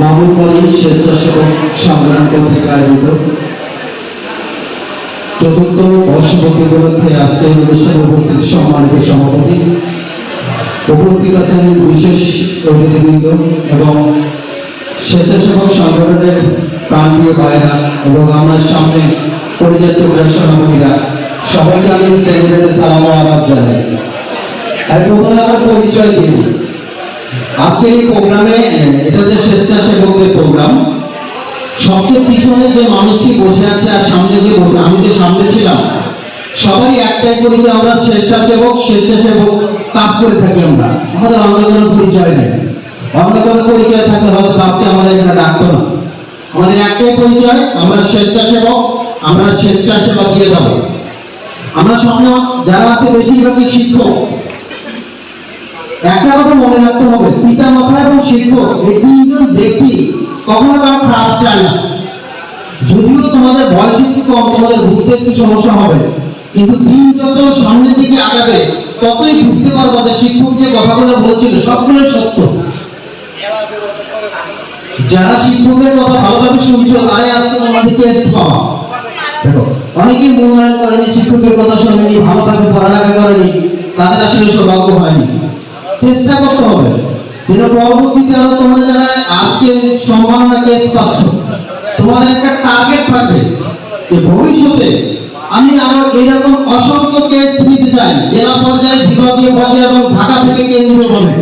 মামুন কলি স্বেচ্ছাসেবক সংগঠন কর্তৃক আয়োজিত। চতুর্থ বর্ষপতি উপলক্ষে আজকে অনুষ্ঠানে উপস্থিত সম্মানিত সভাপতি। উপস্থিত আছেন বিশেষ অতিথিবৃন্দ এবং স্বেচ্ছাসেবক সংগঠনের প্রান্তীয় ভাইরা এবং আমার সামনে পরিচালিত সভাপতিরা। সবাইকে আমি সেলিব্রেটে সালাম আদাব জানাই। আমি আমার পরিচয় দিই। আজকের এই প্রোগ্রামে এটা হচ্ছে স্বেচ্ছাসেবকদের প্রোগ্রাম। সবচেয়ে পিছনে যে মানুষটি বসে আছে আর সামনে যে বসে, আমি যে সামনে ছিলাম সবাই একটাই করি যে আমরা স্বেচ্ছাসেবক স্বেচ্ছাসেবক কাজ করে থাকি আমরা। আমাদের অন্য কোনো পরিচয় নেই। অন্য কোনো পরিচয় থাকলে হয়তো আজকে আমাদের এখানে ডাকতো না। আমাদের একটাই পরিচয়, আমরা স্বেচ্ছাসেবক, আমরা স্বেচ্ছাসেবা দিয়ে যাব। আমরা সামনে যারা আছে বেশিরভাগই শিক্ষক একটা কথা মনে রাখতে হবে পিতা মাতা এবং শিক্ষক, এই তিনজন ব্যক্তি কখনো কারও খারাপ চায় না। যদিও তোমাদের বয়স একটু কম, তোমাদের বুঝতে একটু সমস্যা হবে। কিন্তু দিন যত সামনের দিকে আগাবে, ততই বুঝতে পারব যে শিক্ষক যে কথাগুলো বলছিল সবগুলো সত্য। যারা শিক্ষকের কথা ভালোভাবে শুনছো, তারাই আজকে আমাদের টেস্ট পাওয়া দেখো, অনেকেই মূল্যায়ন করেনি, শিক্ষকের কথা শুনেনি, ভালোভাবে পড়ালেখা করেনি, তাদের আসলে সৌভাগ্য হয়নি। চেষ্টা করতে হবে। যেন পরবর্তীতে আরও তোমরা যারা আজকে সম্মাননা কেস পাচ্ছ। তোমার একটা টার্গেট থাকবে যে ভবিষ্যতে আমি আরও এরকম অসংখ্য কেস নিতে চাই, জেলা পর্যায়ে, বিভাগীয় পর্যায়ে এবং ঢাকা থেকে কেন্দ্রীয় হবে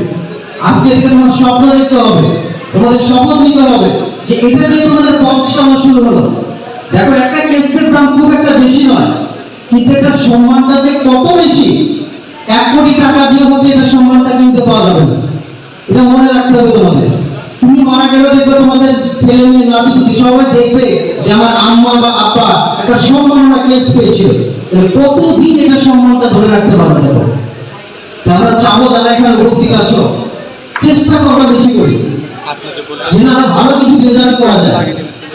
আজকে থেকে তোমার স্বপ্ন দেখতে হবে, তোমাদের শপথ নিতে হবে যে এটা দিয়ে তোমাদের পথ চলা শুরু হলো। দেখো, একটা কেসের দাম খুব একটা বেশি নয়, কিন্তু এটা সম্মানটা যে কত বেশি এক কোটি টাকা দিয়ে হতে এটা সম্মানটা কিনতে পাওয়া যাবে না। এটা মনে রাখতে হবে তোমাদের। তুমি মারা গেলে দেখবে তোমাদের ছেলে মেয়ে, নাতি পুতি সবাই দেখবে যে আমার আম্মা বা আব্বা একটা সম্মাননা কেস তাহলে কতদিন এটা সম্মানটা ধরে রাখতে পারবে তো আমরা চাবো যারা এখানে উপস্থিত আছো। চেষ্টা করবা বেশি করে। যেন আরও ভালো কিছু রেজাল্ট করা যায়,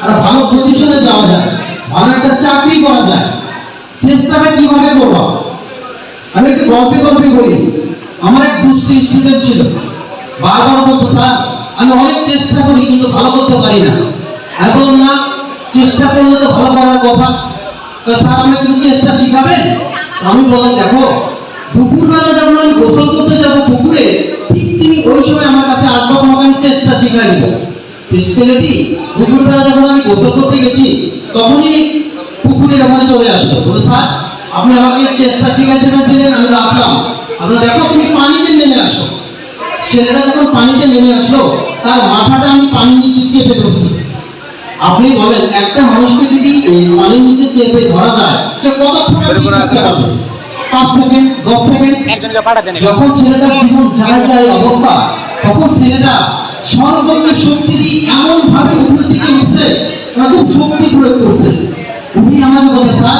আর ভালো পজিশনে যাওয়া যায়, ভালো একটা চাকরি করা যায়। চেষ্টাটা কীভাবে করব? আমি একটু গল্পে গল্পে বলি, আমার এক দুষ্ট স্টুডেন্ট ছিল। বারবার বলতো, স্যার, আমি অনেক চেষ্টা করি, কিন্তু ভালো করতে পারি না। বললাম, না, চেষ্টা করলে তো ভালো করার কথা। স্যার আমাকে একটু চেষ্টা শিখাবেন? আমি বললাম, দেখো, দুপুরবেলা যখন আমি গোসল করতে যাব পুকুরে, ঠিক তিনি ওই সময় আমার কাছে আসব তোমাকে আমি চেষ্টা শিখাই দেবো ছেলেটি দুপুরবেলা যখন আমি গোসল করতে গেছি, তখনই পুকুরের ওখানে চলে আসলো। বলে স্যার আপনি আমাকে চেষ্টা শিখাইতে না দিলেন আমি তো আসলাম। আমরা দেখো তুমি পানিতে নেমে আসো। ছেলেটা যখন পানিতে নেমে আসলো তার মাথাটা আমি পানির নিচে চেপে ধরছি। আপনি বলেন একটা মানুষকে যদি এই পানির নিচে চেপে ধরা যায় সে কত পাঁচ সেকেন্ড দশ সেকেন্ড। যখন ছেলেটার জীবন যায় যায় অবস্থা তখন ছেলেটা সর্বত্র শক্তি দিয়ে এমন ভাবে উপর দিকে উঠছে খুব শক্তি প্রয়োগ করছে। উনি আমাকে বলে স্যার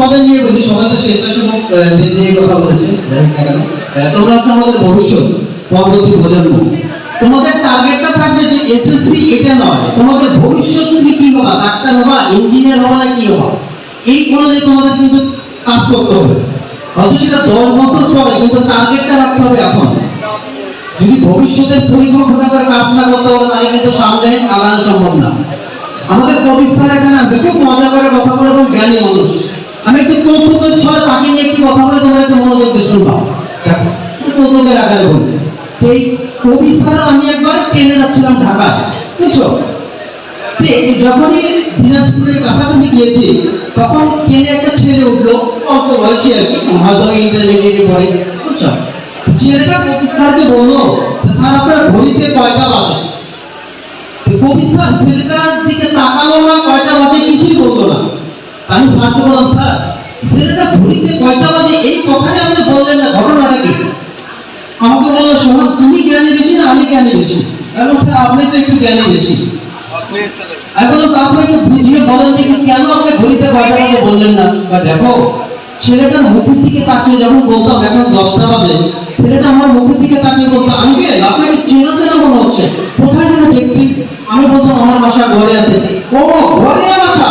তোমাদের নিয়ে বলি, সবাই তো স্বেচ্ছাসেবক দের নিয়ে কথা বলেছে তোমরা হচ্ছে আমাদের ভবিষ্যৎ, পরবর্তী প্রজন্ম। তোমাদের টার্গেটটা থাকবে যে এসএসসি এটা নয়, তোমাদের ভবিষ্যৎ তুমি কি হবা, ডাক্তার হবা ইঞ্জিনিয়ার হবা না কি হবা। এই অনুযায়ী তোমাদের কিন্তু কাজ করতে হবে। হয়তো সেটা দশ বছর পরে, কিন্তু টার্গেটটা রাখতে হবে এখন। যদি ভবিষ্যতের পরিকল্পনা করে কাজ না করতে হবে, তাহলে কিন্তু সামনে আগানো সম্ভব না। আমাদের কবি স্যার এখানে আছে, খুব মজা করে কথা বলে খুব জ্ঞানী মানুষ আমি একটু কৌতুকের ছয় তাকে নিয়ে একটু কথা বলে একটু মনোযোগ দিয়ে শুনবা। এই কবি স্যার আমি একবার ট্রেনে যাচ্ছিলাম বুঝছ? যখনই দিনাজপুরের কাছাকাছি গিয়েছি, তখন ট্রেনে একটা ছেলে উঠল, অল্প বয়সী আর কি হয়তো ইন্টারমিডিয়েটে পড়ে, বুঝছ? ছেলেটা কবি স্যারকে বলল স্যার, আপনার ঘড়িতে কয়টা বাজে? কবি স্যার ছেলেটার দিকে তাকালো না, কয়টা বাজে কিছুই বলতো না। আমি স্যারকে বললাম, স্যার ছেলেটা ঘড়িতে কয়টা বাজে এই কথাটা আপনি বললেন না, ঘটনাটা কি? আমাকে বলল শোনো তুমি জ্ঞানী বেশি না আমি জ্ঞানী বেশি? এবং স্যার, আপনি তো একটু জ্ঞানী বেশি। বললাম তারপরে একটু বুঝিয়ে কেন আপনি ঘড়িতে কয়টা বাজে বললেন না? বা দেখো, ছেলেটার মুখের দিকে তাকিয়ে যখন বলতাম, এখন দশটা বাজে, ছেলেটা আমার মুখের দিকে তাকিয়ে বলতো আঙ্কেল আপনাকে চেনা চেনা মনে হচ্ছে, কোথায় যেন দেখছি? আমি বলতাম, আমার বাসা ঘরে আছে ও ঘরে বাসা?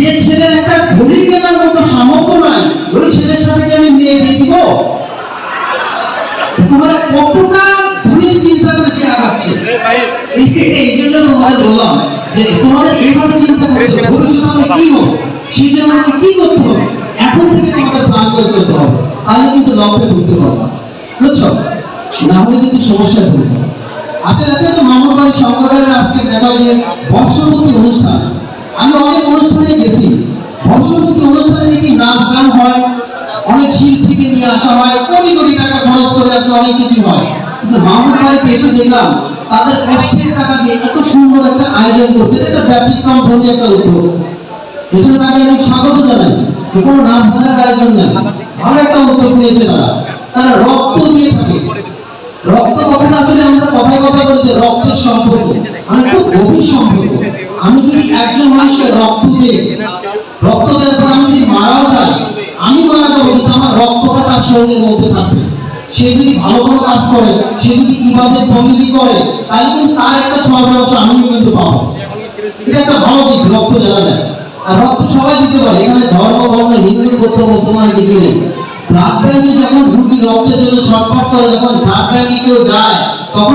যে ছেলের একটা ঘড়ি কেনার মতো সামর্থ্য নাই ওই ছেলের সাথে কি আমি মেয়ে দিয়ে দিব? তোমরা কতটা চিন্তা করে সে আগাচ্ছে? এই- জন্য তোমাদের বললাম যে তোমাদের এইভাবে চিন্তা করতে হবে ভবিষ্যতে আমাদের কি হবে সেই জন্য আমাকে কি করতে হবে? এখন থেকে তোমাদের প্ল্যান করে করতে হবে। তাহলে কিন্তু লক্ষ্যে বুঝতে পারবা। বুঝছ? না হলে কিন্তু সমস্যায় পড়বে। আচ্ছা দেখো তো মামার বাড়ি শঙ্করের আজকে দেখা যে বর্ষপতি অনুষ্ঠান। আমি অনেক অনুষ্ঠানে গেছি। বর্ষপতি অনুষ্ঠানে দেখি নাচ গান হয়, অনেক শিল্পীকে নিয়ে আসা হয়, কোটি কোটি টাকা খরচ করে আপনি অনেক কিছু হয়। কিন্তু মামার বাড়িতে এসে দেখলাম, তাদের কষ্টের টাকা দিয়ে এত সুন্দর একটা আয়োজন করছে, এটা ব্যতিক্রম ধর্মী একটা উদ্যোগ। এজন্য তাকে আমি স্বাগত জানাই। যে কোনো নাচ গানের আয়োজন নেই ভালো একটা উদ্যোগ নিয়েছে তারা। তারা রক্ত দিয়ে থাকে। রক্ত কথাটা আসলে আমরা কথায় কথা বলি যে রক্তের সম্পর্ক। মানে খুব গভীর সম্পর্ক। আচরণের মধ্যে থাকবে। সে যদি ভালো ভালো কাজ করে, সে যদি ইবাদের প্রকৃতি করে, তাহলে কিন্তু তার একটা ছয় অংশ আমিও কিন্তু পাবো। এটা একটা ভালো দিক, রক্ত জানা যায় আর রক্ত সবাই দিতে পারে। এখানে ধর্ম, বর্ণ, হিন্দু করতে মুসলমান কিছু নেই। ব্লাড ব্যাংকে যখন রুগী রক্তের জন্য ছটফট করে, যখন ব্লাড ব্যাংকে কেউ যায়, তখন